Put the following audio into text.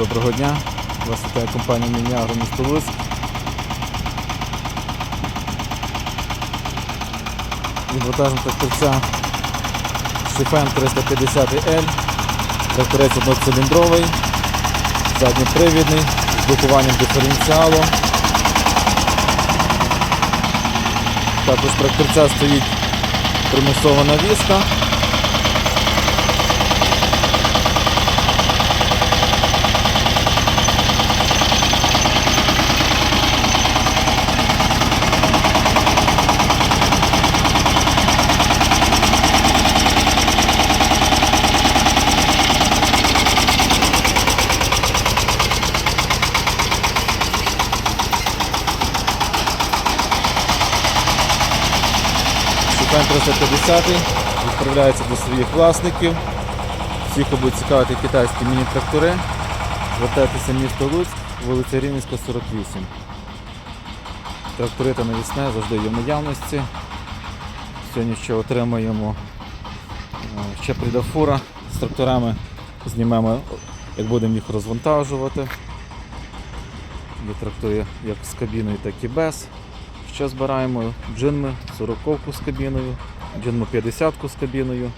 Доброго дня. Вас вітає компанія Мініагро місто Луцьк. Від вантажного тракторця Шифен 350L. Тракторець одноциліндровий, задньопривідний, з блокуванням диференціалу. Також тракторця стоїть примусова навіска. Шукаємо 350 відправляється до своїх власників. Всіх, хто цікавити китайські міні-трактори, звертайтеся місто Луцьк, вулиця Рівненська, 48. Трактори та навісне завжди є в наявності. Сьогодні ще отримаємо е, ще прийде з тракторами. Знімемо, як будемо їх розвантажувати. Є трактори як з кабіною, так і без. Ще збираємо. Джинми 40 з кабіною, джинми 50 з кабіною,